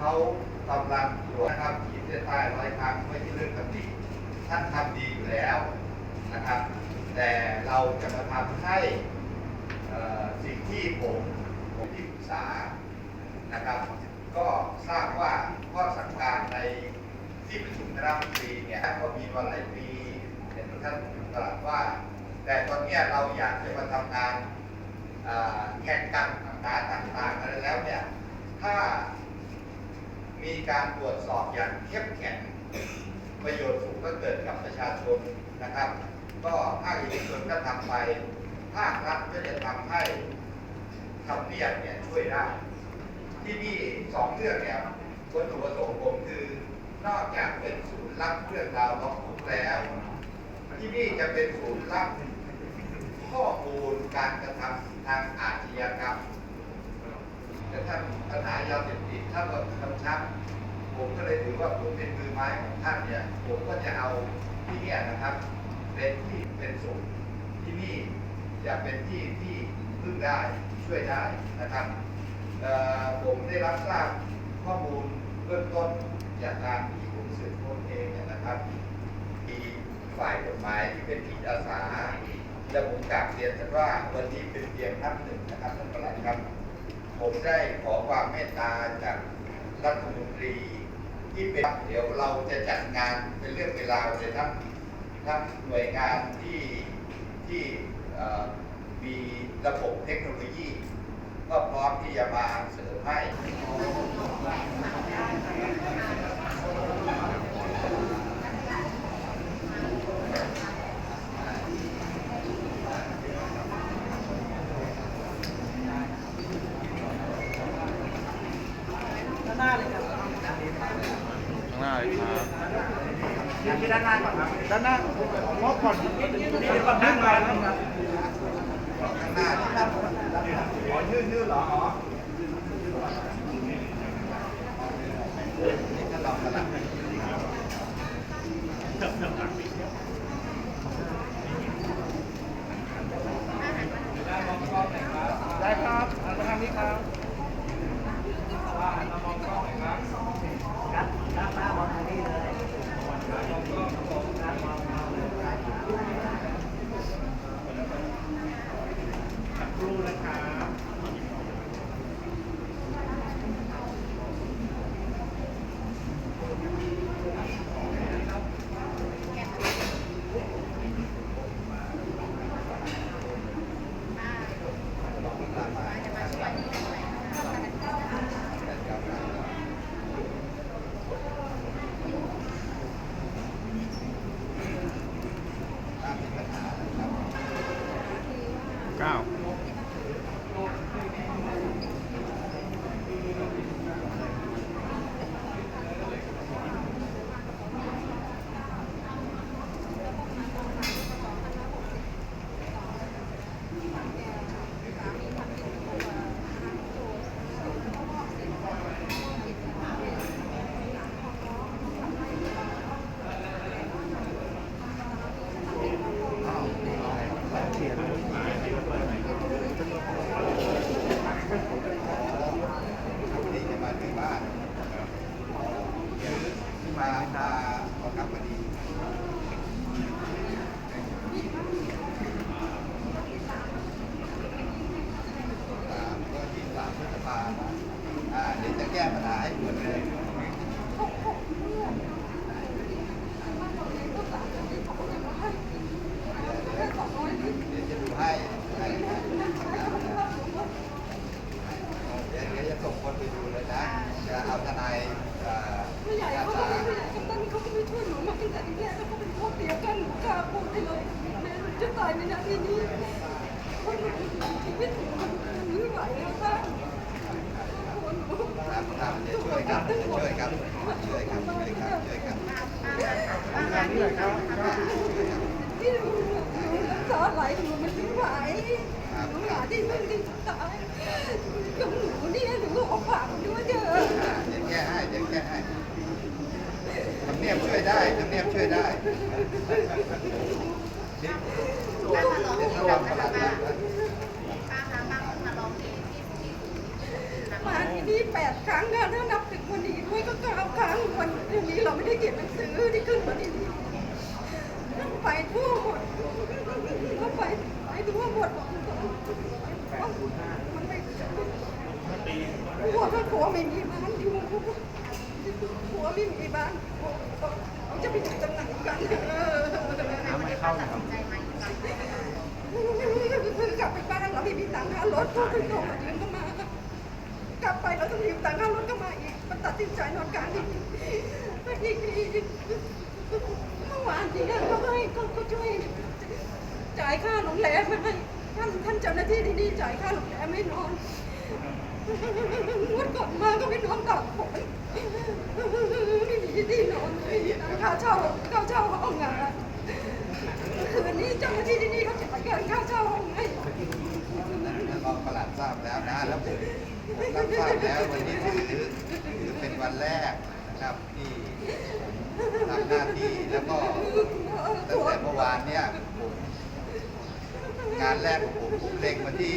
เขากำลังตรวจนะครับขีดเส้นใต้ร้อยครั้งไม่ใช่เรื่องตำหนิท่านทำดีอยู่แล้วนะครับ แต่เราจะมาทำให้สิ่งที่ผมผมที่ปรึกษานะครับ ก็ทราบว่าข้อสั่งการในที่ประชุมคณะรัฐมนตรีเนี่ยก็มีมาหลายปีเห็นท่านตรัสว่า แต่ตอนนี้เราอยากจะมาทำงานแข่งกันงานต่างๆอะไรแล้วเนี่ยถ้า มีการตรวจสอบอย่างเข้มแข็ง ประโยชน์สูงก็เกิดกับประชาชนนะครับ ก็ภาคเอกชนก็ทำไป ภาครัฐก็จะทำให้ทำเนียบเนี่ยช่วยได้ ที่นี่สองเรื่องเนี่ยวัตถุประสงค์ผมคือนอกจากเป็นศูนย์รับเรื่องราวร้องทุกข์แล้ว ที่นี่จะเป็นศูนย์รับข้อมูลการกระทำทางอาชญากรรม ท่านปัญหายาเสพติดถ้าเรากำชับผมก็เลยถือว่าผมเป็นมือไม้ของท่านเนี่ยผมก็จะเอาที่เนี่ยนะครับ เป็นที่เป็นศูนย์ที่นี่จะเป็นที่ที่พึ่งได้ช่วยได้นะครับผมได้รับทราบข้อมูลเบื้องต้นจากการที่ผมสืบค้นเองเนี่ยนะครับมีฝ่ายกฎหมายที่เป็นจิตอาสาและผมกราบเรียนท่านว่าวันนี้เป็นเพียงนับหนึ่งนะครับท่านประหลัดครับ ผมได้ขอความเมตตาจากรัฐมนตรีที่เป็นเดี๋ยวเราจะจัดงานเป็นเรื่องเวลาเลยทั้งทั้งหน่วยงานที่ที่มีระบบเทคโนโลยี ก็พร้อมที่จะมาเสริมให้ ด้านหน้าเลยครับ ข้างหน้าเลยครับ ยืนที่ ด้านหน้าก่อนครับด้านหน้า ครับครับจะช่วยครับจะช่วยครับช่วยครับช่วยครับช่วยครับที่หนูหนูรักษาไหลหนูมันไม่ไหวหนูหาที่พึ่งที่สุดท้ายกับหนูเนี่ยหนูก็ออกปากด้วยเถอะเดี๋ยวแก้ให้เดี๋ยวแก้ให้ทำเนียบช่วยได้ทำเนียบช่วยได้เดี๋ยวเดี๋ยวระวังประหลัดนะ มาที่นี่แปดครั้งนะถ้านับถึงวันนี้ด้วยก็เก้าครั้งวันนี้เราไม่ได้เขียนหนังสือที่ขึ้นมาที่นี่ไปทั่วหมดก็ไปไปทั่วหมดมันไม่หัวก็หัวไม่มีบ้านอยู่หัวไม่มีบ้านเขาจะไปอยู่ตรงไหนกันเออน้ำไม่เข้านะครับคือกลับไปบ้านเราไม่มีตังค์ค่ารถก็ถึงโทรมา ยืมตังค์ค่ารถก็มาอีก มันตัดสินใจนอนกลางที่นี่อีกอีกเมื่อวานที่นั่นเขาให้เขาเขาช่วยจ่ายค่าโรงแรมให้ท่านท่านเจ้าหน้าที่ที่นี่จ่ายค่าโรงแรมให้นอนงวดก่อนมาก็ไปนอนกับผมไม่มีที่นอนไม่มีตังค่าเช่าค่าเช่าห้องงานคืนนี้เจ้าหน้าที่ที่นี่เขาจ่ายเกินค่าเช่าห้องให้รองประหลัดทราบแล้วนะแล้วผม รับทราบแล้ววันนี้ถือถือเป็นวันแรกนะครับที่ผมทำหน้าที่แล้วก็ตั้งแต่เมื่อวานเนี่ยผมงานแรกของผมผมเล็งมาที่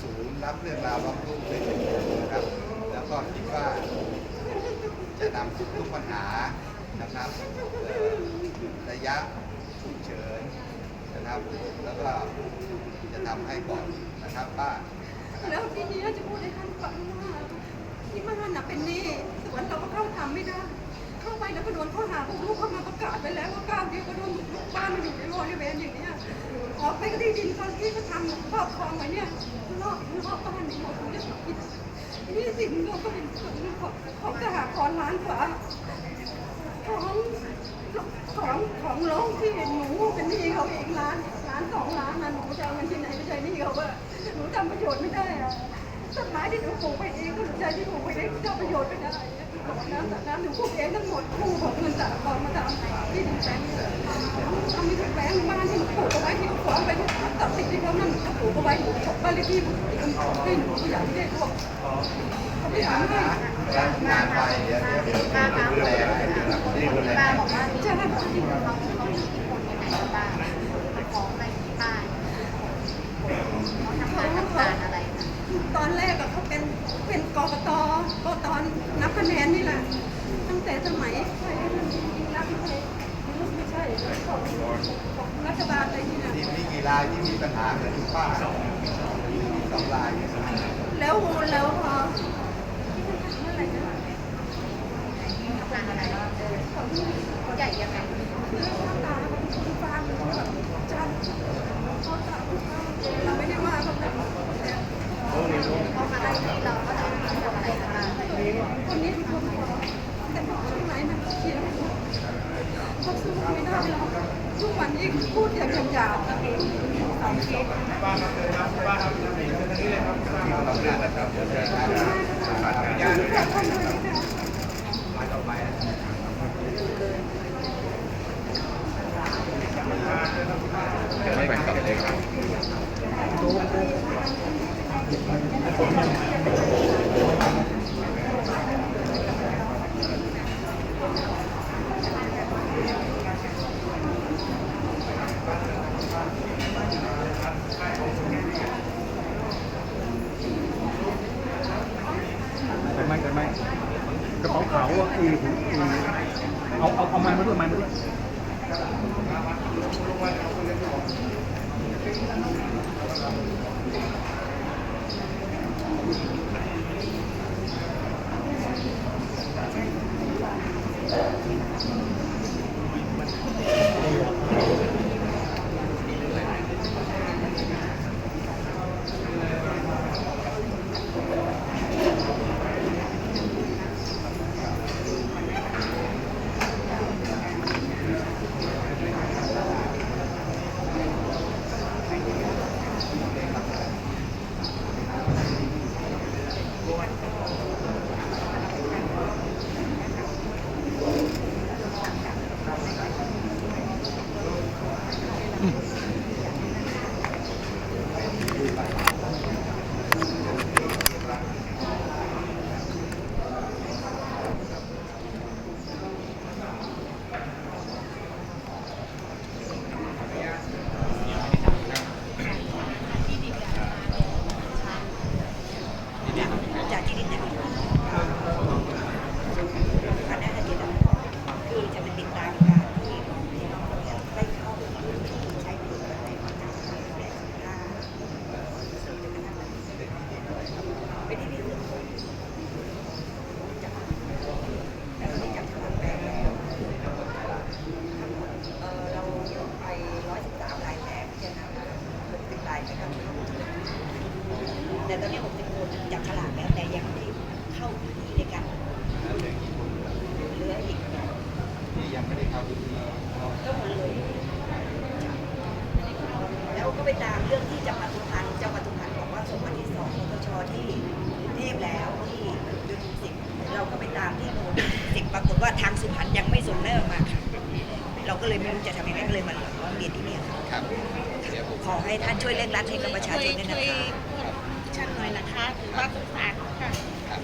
ศูนย์รับเรื่องราวร้องทุกข์เลยนะครับ แล้วก็คิดว่าจะนำทุกปัญหานะครับระยะฉุกเฉินนะครับ แล้วก็จะทำให้ก่อนนะครับป้า แล้วทีนี้จะพูดให้ท่านฟังว่าที่บ้านน่ะเป็นหนี้สวนเราก็เข้าทำไม่ได้ เข้าไปแล้วก็โดนข้อหาพวกลูกเข้ามาประกาศไปแล้วว่าก้าวเดียวก็โดนบุกรุกบ้านมาอยู่ในบริเวณอย่างเนี้ยออกไปก็ที่ดินเขาที่เขาทำครอบครองไว้เนี่ยรอบรอบบ้านนี่หมดเลยนี่สินเราก็เป็นส่วนของของสหกรณ์ร้านกว่าของของของร้องที่หนูเป็นหนี้เขาเองร้านร้านสองร้านนะหนูจะเอาเงินที่ไหนไปใช้หนี้เขาว่า หนูทำประโยชน์ไม่ได้อะต้นไม้ที่หนูปลูกไปเองก็หนูใจที่ปลูกไปเองทำประโยชน์ไม่ได้ก่อนน้ำตัดน้ำหนูปลูกเองทั้งหมดคู่ของเงินจากกองมาทำที่ดินแปลงทำมีทุกแปลงบ้านที่หนูปลูกเอาไว้ที่หนูฟ้องไปตัดสินที่เขานั่นหนูก็ปลูกเอาไว้หนูจบบ้านเลขที่หนูให้หนูอยากได้พวกเขาไม่งานทำให้งานไปเดี๋ยวเดี๋ยวเดี๋ยวดูแลให้ดูแลดูแลป้าให้บอกว่าใช่เขาเขามีอิทธิพลยังไงบ้างของอะไรที่ป้าเขา ทำงานทำการอะไรนะตอนแรกอะเขาเป็นเป็นกกตกตอนนับคะแนนนี่แหละตั้งแต่สมัยใครนับไม่ใช่ไม่ใช่ของของรัฐบาลอะไรนี่นะทีมนี้กี่รายที่มีปัญหาเหมือนคุณป้ามีสองรายแล้วแล้วพอที่มันถามอะไรนะทำงานอะไรเออเขาใหญ่ยังไงเรื่องหน้าตาคุณฟ้ามันแบบจันเขาตาคุณฟ้าเราไม่ได้ว่าเขาแต่ เขามาไล่ ที่เราก็จะทำอะไรกันบ้างคนนี้คือคนหัวแต่บอกข้างในมันเขียนเขาสู้ไม่ได้หรอกทุกวันนี้พูดอย่างหยาบๆเราเรื่องเออนุญาตนะครับไม่แบ่งกับเลยครับกั ตามที่โน่นสิบปรากฏว่าทางสุพรรณยังไม่ส่งเริ่มมาค่ะเราก็เลยไม่รู้จะทำยังไงก็เลยมาร้องเรียนที่เนี่ยค่ะครับเดี๋ยวผมขอให้ท่านช่วยเร่งรัดให้กับประชาชนด้วยนะช่วยคะช่วยฉันหน่อยนะคะถือว่าสงสารค่ะ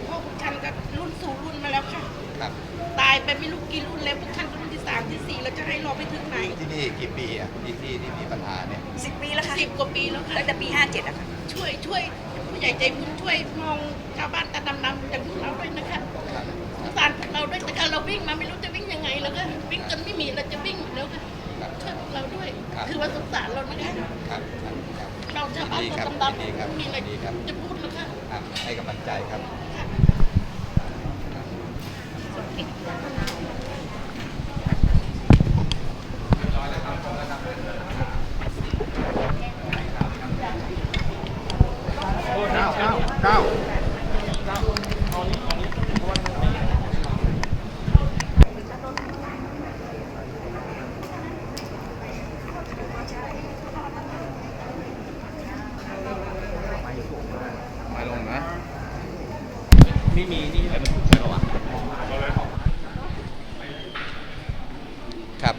เพราะพวกฉันก็รุ่นสู่รุ่นมาแล้วค่ะ ครับตายไปไม่รู้กี่รุ่นแล้วพวกฉันก็รุ่นที่สามที่สี่แล้วจะให้รอไปถึงไหนที่นี่กี่ปีอะที่ที่ที่มีปัญหาเนี่ย สิบปีแล้วค่ะสิบกว่าปีแล้วค่ะตั้งแต่ปีห้าเจ็ดอะค่ะช่วยช่วยผู้ใหญ่ใจบุญช่วยมองชาวบ้านตาดำๆอย่างพวกเราด้วยนะคะ เราด้วยนะคะเราวิ่งมาไม่รู้จะวิ่งยังไงแล้วก็วิ่งจนไม่มีเราจะวิ่งอยู่แล้วค่ะครับช่วยพวกเราด้วยครับคือว่าสงสารเรานะคะครับครับครับเราชาวบ้านดีตาครับดำดีครับๆมีอะไรดีครับจะพูดแล้วค่ะครับให้กำลังใจครับ เก้าเก้าเก้า มาลงนะไม่มีนี่อะไรมันถูกใช่หรอวะ ครับ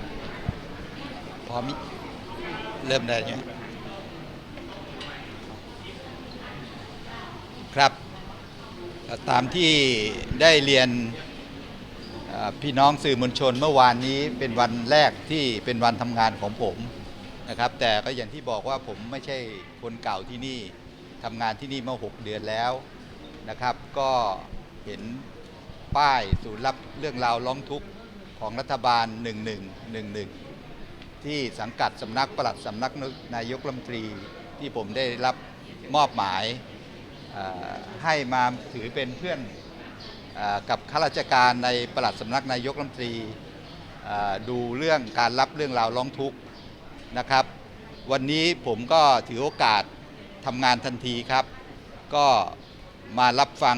พร้อม เริ่มได้ยังครับ ตามที่ได้เรียนพี่น้องสื่อมวลชนเมื่อวานนี้เป็นวันแรกที่เป็นวันทำงานของผมนะครับ แต่ก็อย่างที่บอกว่าผมไม่ใช่คนเก่าที่นี่ทำงานที่นี่มา 6 เดือนแล้วนะครับ ก็เห็นป้ายศูนย์รับเรื่องราวร้องทุกข์ของรัฐบาล 1111 ที่สังกัดสำนักปลัดสำนักนายกรัฐมนตรีที่ผมได้รับมอบหมายให้มาถือเป็นเพื่อนอกับข้าราชการในปลัดสำนักนายกรัฐมนตรีดูเรื่องการรับเรื่องราวร้องทุกข์นะครับ วันนี้ผมก็ถือโอกาสทำงานทันทีครับ ก็มารับฟัง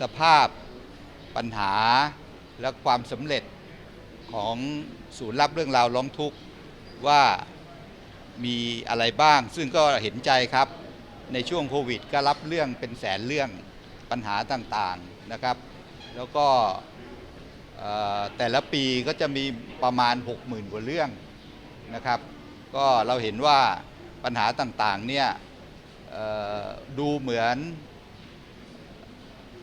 สภาพปัญหาและความสำเร็จของ ศูนย์รับเรื่องราวร้องทุกข์ว่ามีอะไรบ้าง ซึ่งก็เห็นใจครับ ในช่วงโควิด ก็รับเรื่องเป็นแสนเรื่องปัญหาต่างๆนะครับ แล้วก็แต่ละปีก็จะมีประมาณ 60,000 กว่าเรื่องนะครับ ก็เราเห็นว่าปัญหาต่างๆเนี่ยดูเหมือน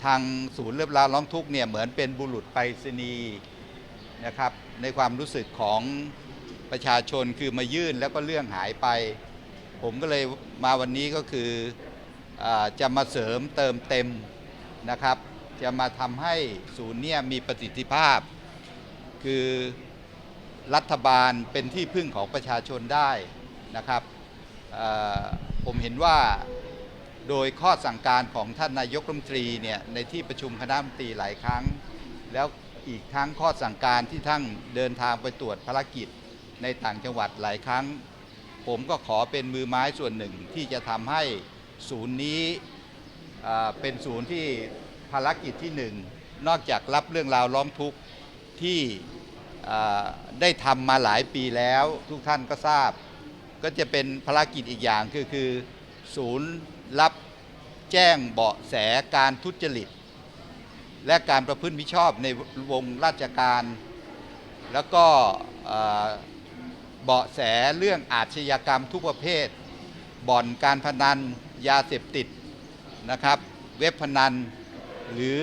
ทางศูนย์เรียบราวร้องทุกข์เนี่ยเหมือนเป็นบุรุษไปรษณีย์นะครับ ในความรู้สึกของประชาชนคือมายื่นแล้วก็เรื่องหายไป ผมก็เลยมาวันนี้ก็คืออจะมาเสริมเติมเต็มนะครับ จะมาทำให้ศูนย์เนี่ยมีประสิทธิภาพ คือรัฐบาลเป็นที่พึ่งของประชาชนได้นะครับผมเห็นว่าโดยข้อสั่งการของท่านนายกรัฐมนตรีเนี่ยในที่ประชุมคณะรัฐมนตรีหลายครั้ง แล้ว อีกทั้งข้อสั่งการที่ท่านเดินทางไปตรวจภารกิจในต่างจังหวัดหลายครั้ง ผมก็ขอเป็นมือไม้ส่วนหนึ่งที่จะทำให้ศูนย์นี้เป็นศูนย์ที่ภารกิจที่หนึ่งนอกจากรับเรื่องราวร้องทุกข์ที่ได้ทำมาหลายปีแล้วทุกท่านก็ทราบ ก็จะเป็นภารกิจอีกอย่างคือคือ ศูนย์รับแจ้งเบาะแสการทุจริต และการประพฤติมิชอบในวงราชการ แล้วก็เบาะแสเรื่องอาชญากรรมทุกประเภท บ่อนการพนันยาเสพติดนะครับ เว็บพนัน หรือ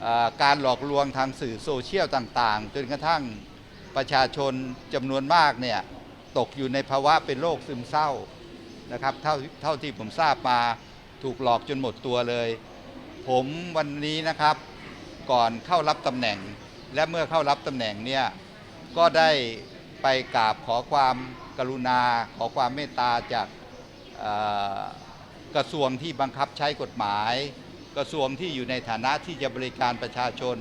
เออการหลอกลวงทางสื่อโซเชียลต่างๆ จนกระทั่งประชาชนจำนวนมากเนี่ยตกอยู่ในภาวะเป็นโรคซึมเศร้านะครับเท่าเท่าที่ผมทราบมาถูกหลอกจนหมดตัวเลย ผมวันนี้นะครับ ก่อนเข้ารับตำแหน่ง และเมื่อเข้ารับตำแหน่งเนี่ยก็ได้ไปกราบขอความกรุณา ขอความเมตตาจากกระทรวงที่บังคับใช้กฎหมาย กระทรวงที่อยู่ในฐานะที่จะบริการประชาชน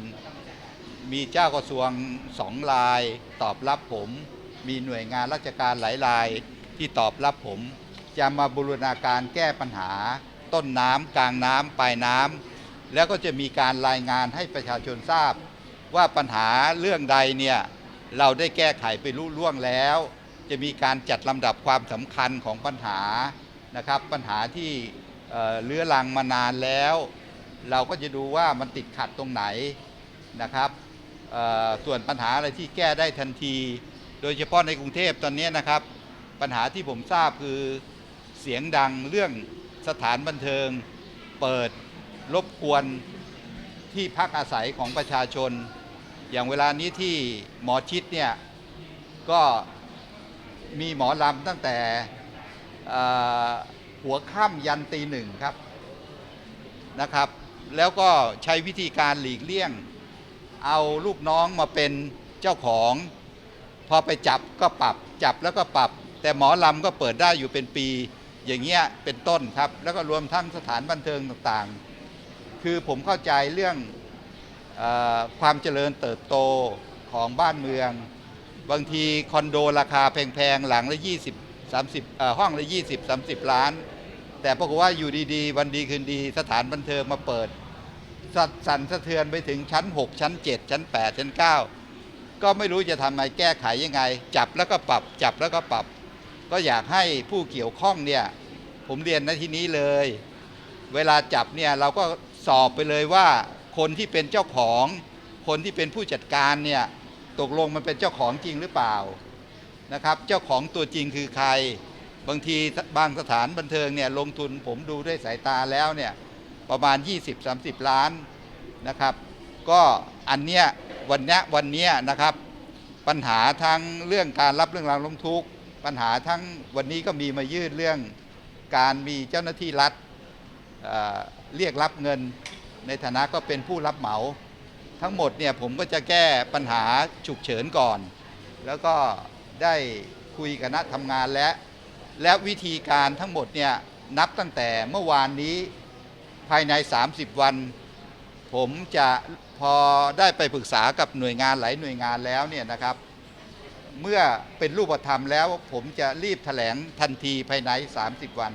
มีเจ้ากระทรวงสองราย ตอบรับผม มีหน่วยงานราชการหลายรายที่ตอบรับผม จะมาบูรณาการแก้ปัญหาต้นน้ำกลางน้ำปลายน้ำ แล้วก็จะมีการรายงานให้ประชาชนทราบ ว่าปัญหาเรื่องใดเนี่ยเราได้แก้ไขไปรุ่ล่วงแล้ว จะมีการจัดลำดับความสำคัญของปัญหานะครับ ปัญหาที่เเลื้อรังมานานแล้ว เราก็จะดูว่ามันติดขัดตรงไหนนะครับส่วนปัญหาอะไรที่แก้ได้ทันที โดยเฉพาะในกรุงเทพตอนนี้นะครับ ปัญหาที่ผมทราบคือเสียงดังเรื่องสถานบันเทิง เปิด รบกวนที่พักอาศัยของประชาชน อย่างเวลานี้ที่หมอชิดเนี่ย ก็มีหมอลำตั้งแต่หัวค่ำยันตีหนึ่งครับนะครับ แล้วก็ใช้วิธีการหลีกเลี่ยง เอาลูกน้องมาเป็นเจ้าของ พอไปจับก็ปรับจับแล้วก็ปรับ แต่หมอลำก็เปิดได้อยู่เป็นปีอย่างเงี้ยเป็นต้นครับ แล้วก็รวมทั้งสถานบันเทิงต่างๆ คือผมเข้าใจเรื่องอความเจริญเติบโตของบ้านเมือง บางทีคอนโดราคาแพงๆ หลังละ 20 30ห้องละ 20 30 ล้าน แต่ปรากฏว่าอยู่ดีๆ วันดีคืนดี สถานบันเทิงมาเปิดสดสั่นสะเทือนไปถึงชั้น 6 ชั้น 7 ชั้น 8 ชั้น 9 ก็ไม่รู้จะทำไงแก้ไขยังไง จับแล้วก็ปรับ จับแล้วก็ปรับ ก็อยากให้ผู้เกี่ยวข้องเนี่ย ผมเรียนในที่นี้เลย เวลาจับเนี่ยเราก็ สอบไปเลยว่าคนที่เป็นเจ้าของ คนที่เป็นผู้จัดการเนี่ยตกลงมันเป็นเจ้าของจริงหรือเปล่านะครับ เจ้าของตัวจริงคือใคร บางทีบางสถานบันเทิงเนี่ยลงทุนผมดูด้วยสายตาแล้วเนี่ยประมาณ 20-30 ล้านนะครับ ก็อันเนี้ยวันเนี้ยวันเนี้ยนะครับปัญหาทั้งเรื่องการรับเรื่องราวร้องทุกข์ปัญหาทั้งวันนี้ก็มีมายื่นเรื่องการมีเจ้าหน้าที่รัฐ เรียกรับเงิน ในฐานะก็เป็นผู้รับเหมา ทั้งหมดเนี่ยผมก็จะแก้ปัญหาฉุกเฉินก่อน แล้วก็ได้คุยกับนักทำงานและ และวิธีการทั้งหมดเนี่ยนับตั้งแต่เมื่อวานนี้ภายใน 30 วัน ผมจะพอได้ไปปรึกษากับหน่วยงานหลายหน่วยงานแล้วเนี่ยนะครับ เมื่อเป็นรูปธรรมแล้ว ผมจะรีบแถลงทันทีภายใน 30 วัน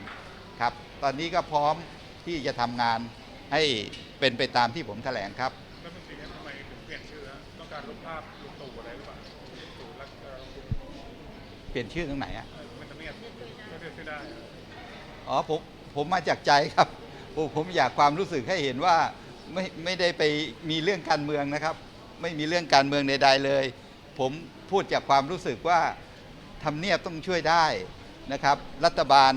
ครับ ตอนนี้ก็พร้อม ที่จะทำงานให้เป็นไปตามที่ผมแถลงครับแล้วมันสีนี้ทำไมถึงเปลี่ยนชื่อฮะต้องการลบภาพลุงตู่อะไรหรือเปล่าลุงตู่รักเอ่อลุงตู่เปลี่ยนชื่อตรงไหนอะเอ่อมันจะเมียดไม่เรียกชื่อได้อะอ๋อผมผมมาจากใจครับ ผมผมอยากความรู้สึกให้เห็นว่าไม่ไม่ได้ไปมีเรื่องการเมืองนะครับ ไม่มีเรื่องการเมืองใดๆเลย ผมพูดจากความรู้สึกว่าทำเนียบต้องช่วยได้นะครับ รัฐบาล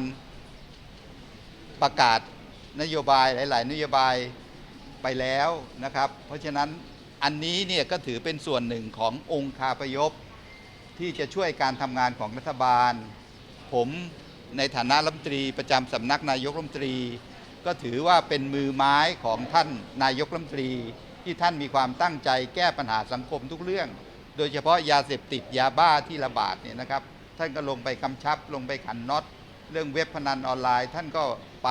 ประกาศ นโยบายหลาย ๆ นโยบายไปแล้วนะครับ เพราะฉะนั้นอันนี้เนี่ยก็ถือเป็นส่วนหนึ่งขององค์คาพยพ ที่จะช่วยการทำงานของรัฐบาล ผมในฐานะรัฐมนตรีประจำสำนักนายกรัฐมนตรี ก็ถือว่าเป็นมือไม้ของท่านนายกรัฐมนตรี ที่ท่านมีความตั้งใจแก้ปัญหาสังคมทุกเรื่อง โดยเฉพาะยาเสพติดยาบ้าที่ระบาดเนี่ยนะครับ ท่านก็ลงไปกำชับลงไปขันน็อตเรื่องเว็บพนันออนไลน์ ท่านก็ไป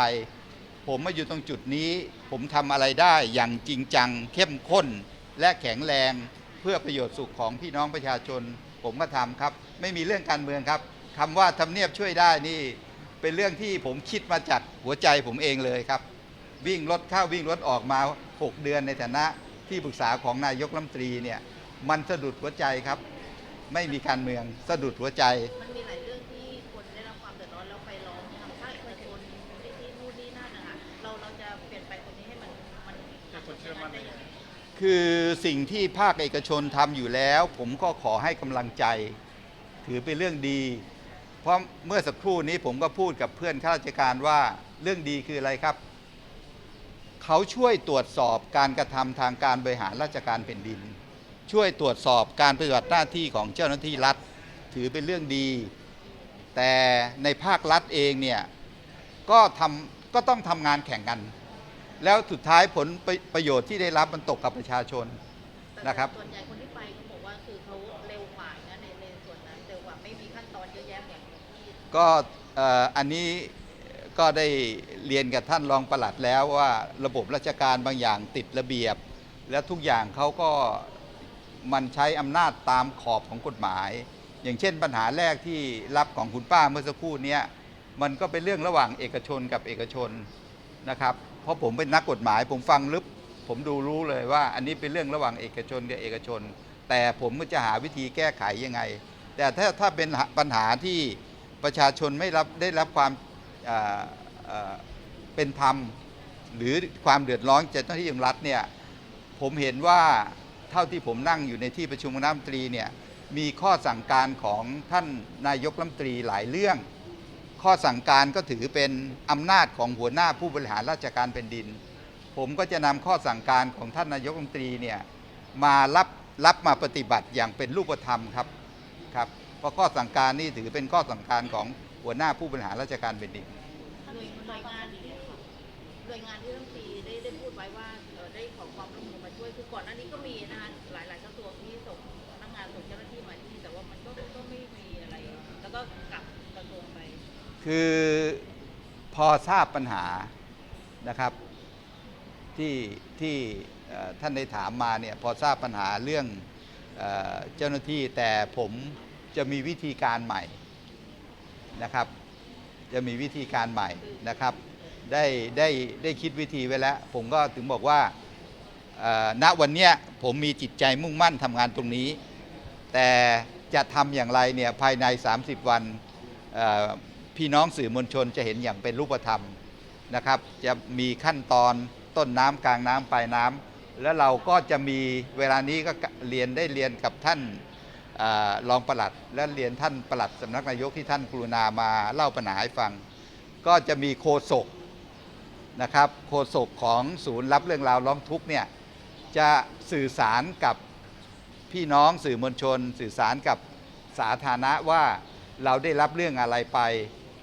ผมมาอยู่ตรงจุดนี้ ผมทำอะไรได้อย่างจริงจัง เข้มข้น และแข็งแรง เพื่อประโยชน์สุขของพี่น้องประชาชน ผมก็ทำครับ ไม่มีเรื่องการเมืองครับคำว่าทำเนียบช่วยได้นี่ เป็นเรื่องที่ผมคิดมาจากหัวใจผมเองเลยครับ วิ่งรถเข้าวิ่งรถออกมา 6 เดือนในฐานะที่ปรึกษาของนายกรัฐมนตรีเนี่ยมันสะดุดหัวใจครับ ไม่มีการเมืองสะดุดหัวใจ มันมีห คือสิ่งที่ภาคเอกชนทำอยู่แล้ว ผมก็ขอให้กำลังใจ ถือเป็นเรื่องดี เพราะเมื่อสักครู่นี้ผมก็พูดกับเพื่อนข้าราชการว่าเรื่องดีคืออะไรครับ เขาช่วยตรวจสอบการกระทำทางการบริหารราชการแผ่นดิน ช่วยตรวจสอบการปฏิบัติหน้าที่ของเจ้าหน้าที่รัฐ ถือเป็นเรื่องดี แต่ในภาครัฐเองเนี่ยก็ทำก็ต้องทำงานแข่งกัน แล้วสุดท้ายผลประประโยชน์ที่ได้รับมันตกกับประชาชนแต่นะครับ ส่วนใหญ่คนที่ไปเขาบอกว่าคือเขาเร็วกว่านะในในส่วนนั้นเร็วกว่าไม่มีขั้นตอนเยอะแยะเหมือนที่ก็เอ่ออันนี้ก็ได้เรียนกับท่านรองปลัดแล้วว่าระบบราชการบางอย่างติดระเบียบ และทุกอย่างเขาก็มันใช้อำนาจตามขอบของกฎหมาย อย่างเช่นปัญหาแรกที่รับของคุณป้าเมื่อสักครู่เนี้ยมันก็เป็นเรื่องระหว่างเอกชนกับเอกชนนะครับเพ ราะผมเป็นนักกฎหมาย ผมฟังลึกผมดูรู้เลยว่า อันนี้เป็นเรื่องระหว่างเอกชนกับเอกชน แต่ผมก็จะหาวิธีแก้ไขยังไง แต่ถ้าถ้าเป็นปัญหาที่ประชาชนไม่รับได้รับความเเป็นธรรม หรือความเดือดร้อนจากเจ้าหน้าที่ของรัฐเนี่ยผมเห็นว่าเท่าที่ผมนั่งอยู่ในที่ประชุมคณะรัฐมนตรีเนี่ยมีข้อสั่งการของท่านนายกรัฐมนตรีหลายเรื่อง ข้อสั่งการก็ถือเป็นอำนาจของหัวหน้าผู้บริหารราชการแผ่นดิน ผมก็จะนำข้อสั่งการของท่านนายกรัฐมนตรีเนี่ยมารับรับมาปฏิบัติอย่างเป็นรูปธรรมครับครับเพราะข้อสั่งการนี่ถือเป็นข้อสั่งการของหัวหน้าผู้บริหารราชการแผ่นดินหน่วยหน่วยงานที่หน่วยงานที่รัฐมนตรีไคือพอทราบปัญหานะครับที่ที่ท่านได้ถามมาเนี่ยพอทราบปัญหาเรื่องเอเจ้าหน้าที่แต่ผมจะมีวิธีการใหม่นะครับ จะมีวิธีการใหม่นะครับ ได้ได้ได้คิดวิธีไว้แล้ว ผมก็ถึงบอกว่าณวันนี้ผมมีจิตใจมุ่งมั่นทำงานตรงนี้ แต่จะทำอย่างไรเนี่ยภายใน 30 วัน พี่น้องสื่อมวลชนจะเห็นอย่างเป็นรูปธรรมนะครับ จะมีขั้นตอนต้นน้ำกลางน้ำปลายน้ำแล้วเราก็จะมีเวลานี้ก็เรียนได้เรียนกับท่านอรองปลัด และเรียนท่านปลัดสำนักนายกที่ท่านกรุณามาเล่าปัญหาให้ฟัง ก็จะมีโคศกนะครับโคศกของศูนย์รับเรื่องราวร้องทุกข์เนี่ยจะสื่อสารกับพี่น้องสื่อมวลชน สื่อสารกับสาธารณะว่าเราได้รับเรื่องอะไรไป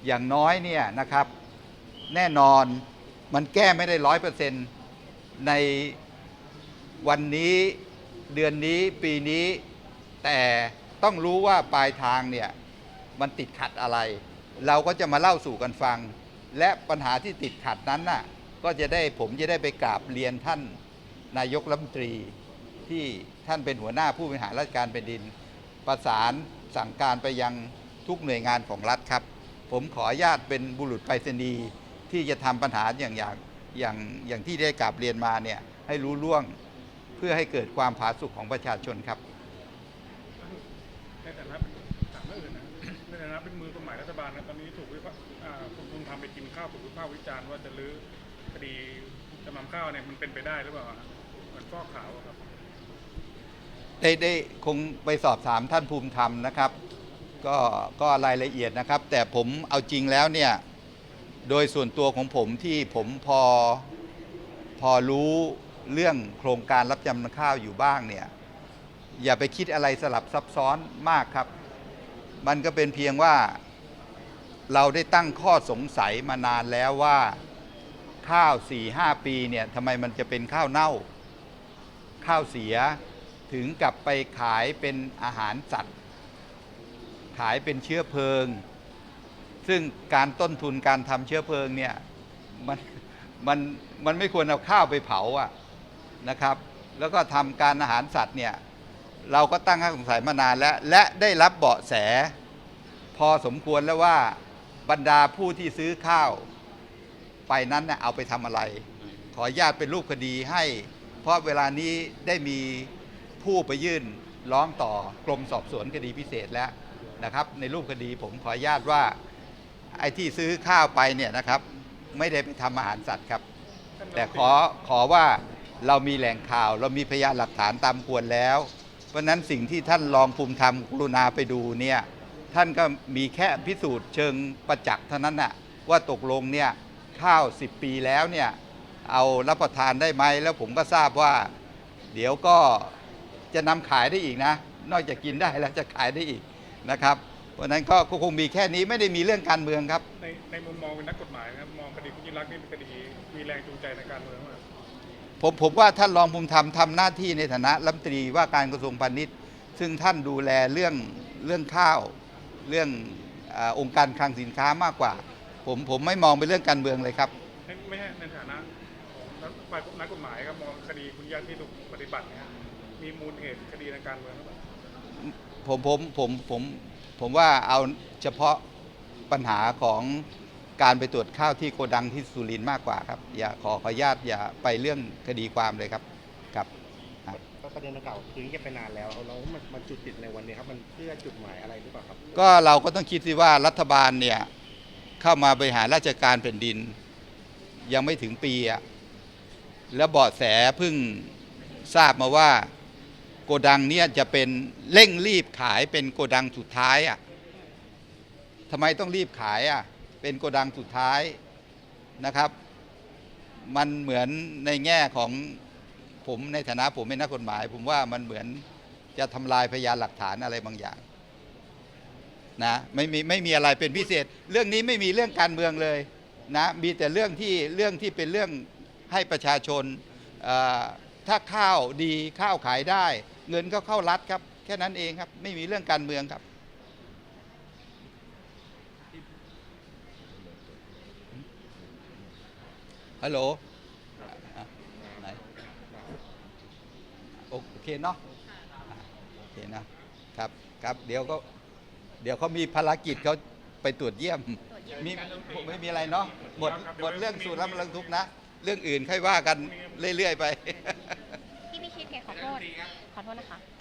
อย่างน้อยเนี่ยนะครับ แน่นอนมันแก้ไม่ได้ร้อยเปอร์เซ็นต์ในวันนี้เดือนนี้ปีนี้ แต่ต้องรู้ว่าปลายทางเนี่ยมันติดขัดอะไร เราก็จะมาเล่าสู่กันฟัง และปัญหาที่ติดขัดนั้นน่ะก็จะได้ผมจะได้ไปกราบเรียนท่านนายกรัฐมนตรีที่ท่านเป็นหัวหน้าผู้บริหารราชการแผ่นดิน ประสานสั่งการไปยังทุกหน่วยงานของรัฐครับ ผมขออนุญาตเป็นบุรุษไปรษณีย์ที่จะทำปัญหาอย่างอย่างอย่างอย่างที่ได้กราบเรียนมาเนี่ยให้รู้ล่วงเพื่อให้เกิดความผาสุกของประชาชนครับในฐานะเป็นถามเรื่องอื่นนะในฐานะเป็นมือกฎหมายรัฐบาลนะตอนนี้ถูกวิพากษ์อ่าคุณภูมิธรรมไปกินข้าวถูกวิพากษ์วิจารณ์ว่าจะลื้อคดีจำนำข้าวเนี่ยมันเป็นไปได้หรือเปล่าฮะเหมือนฟอกขาวอะครับได้ได้คงไปสอบถามท่านภูมิธรรมนะครับ ก็ก็รายละเอียดนะครับ แต่ผมเอาจริงแล้วเนี่ยโดยส่วนตัวของผมที่ผมพอพอรู้เรื่องโครงการรับจำนำข้าวอยู่บ้างเนี่ยอย่าไปคิดอะไรสลับซับซ้อนมากครับ มันก็เป็นเพียงว่าเราได้ตั้งข้อสงสัยมานานแล้วว่าข้าว4ี่ห้าปีเนี่ยทำไมมันจะเป็นข้าวเน่า ข้าวเสียถึงกับไปขายเป็นอาหารสัตว์ ขายเป็นเชื้อเพลิง ซึ่งการต้นทุนการทำเชื้อเพลิงเนี่ยมันมันมันไม่ควรเอาข้าวไปเผาอะนะครับ แล้วก็ทำการอาหารสัตว์เนี่ยเราก็ตั้งข้อสงสัยมานานแล้ว และได้รับเบาะแส พอสมควรแล้วว่าบรรดาผู้ที่ซื้อข้าวไปนั้นเนี่ยเอาไปทำอะไร ขออนุญาตเป็นรูปคดีให้ เพราะเวลานี้ได้มีผู้ไปยื่นร้องต่อกรมสอบสวนคดีพิเศษแล้ว นะครับในรูปคดีผมขออนุญาตว่าไอ้ที่ซื้อข้าวไปเนี่ยนะครับ ไม่ได้ไปทำอาหารสัตว์ครับ แต่ขอขอว่าเรามีแหล่งข่าว เรามีพยานหลักฐานตามควรแล้ว เพราะนั้นสิ่งที่ท่านรองภูมิธรรมกรุณาไปดูเนี่ยท่านก็มีแค่พิสูจน์เชิงประจักษ์เท่านั้นน่ะว่าตกลงเนี่ยข้าว 10 ปีแล้วเนี่ยเอารับประทานได้ไหมแล้วผมก็ทราบว่า เดี๋ยวก็จะนำขายได้อีกนะ นอกจากกินได้แล้วจะขายได้อีก นะครับเพราะฉะนั้นก็คงมีแค่นี้ไม่ได้มีเรื่องการเมืองครับ ในในมุมมองเป็นนักกฎหมายนะครับมองคดีคุณยิ่งรักษณ์นี่เป็นคดีมีแรงจูงใจในการเมืองมากผมผมว่าท่านรองภูมิธรรมทำหน้าที่ในฐานะรัฐมนตรีว่าการกระทรวงพาณิชย์ ซึ่งท่านดูแลเรื่องเรื่องข้าว เรื่องอาองค์การคลังสินค้ามากกว่า ผมผมไม่มองเป็นเรื่องการเมืองเลยครับ ไม่ไม่ใช่ในฐานะของนักฝ่ายนักกฎหมายครับมองคดีคุณยิ่งรักษณ์ที่ถูกปฏิบัติเนี่ยมีมูลเหตุคดีทางการเมืองหรือเปล่า ผมผมผมผมผมว่าเอาเฉพาะปัญหาของการไปตรวจข้าวที่โกดังที่สุรินทร์มากกว่าครับ อย่าขอขออนุญาตอย่าไปเรื่องคดีความเลยครับครับก็ประเด็นดังกล่าวคือเงียบไปนานแล้วแล้วมันมันจุดติดในวันนี้ครับมันเพื่อจุดหมายอะไรหรือเปล่าครับ ก็เราก็ต้องคิดสิว่ารัฐบาลเนี่ยเข้ามาบริหารราชการแผ่นดิน ยังไม่ถึงปีอะแล้วเบาะแสเพิ่งทราบมาว่า โกดังเนี่ยจะเป็นเร่งรีบขายเป็นโกดังสุดท้ายอะทำไมต้องรีบขายอะเป็นโกดังสุดท้ายนะครับ มันเหมือนในแง่ของผมในฐานะผมเป็นนักกฎหมาย ผมว่ามันเหมือนจะทำลายพยานหลักฐานอะไรบางอย่างนะไม่มีไม่มีอะไรเป็นพิเศษ เรื่องนี้ไม่มีเรื่องการเมืองเลยนะมีแต่เรื่องที่เรื่องที่เป็นเรื่องให้ประชาชนถ้าข้าวดีข้าวขายได้ เงินก็เข้ารัฐครับ แค่นั้นเองครับ ไม่มีเรื่องการเมืองครับ ฮัลโหลอะไหนโอโอเคเนาะอะโอเคนะครับครับ เดี๋ยวก็ เดี๋ยวเขามีภารกิจเขาไปตรวจเยี่ยมมีไม่มีอะไรเนาะหมดหมดเรื่องสูตรรับเรื่องทุกข์นะ เรื่องอื่นค่อยว่ากันเรื่อยๆไป พี่พิชิตแกขอโทษ ขอโทษนะคะ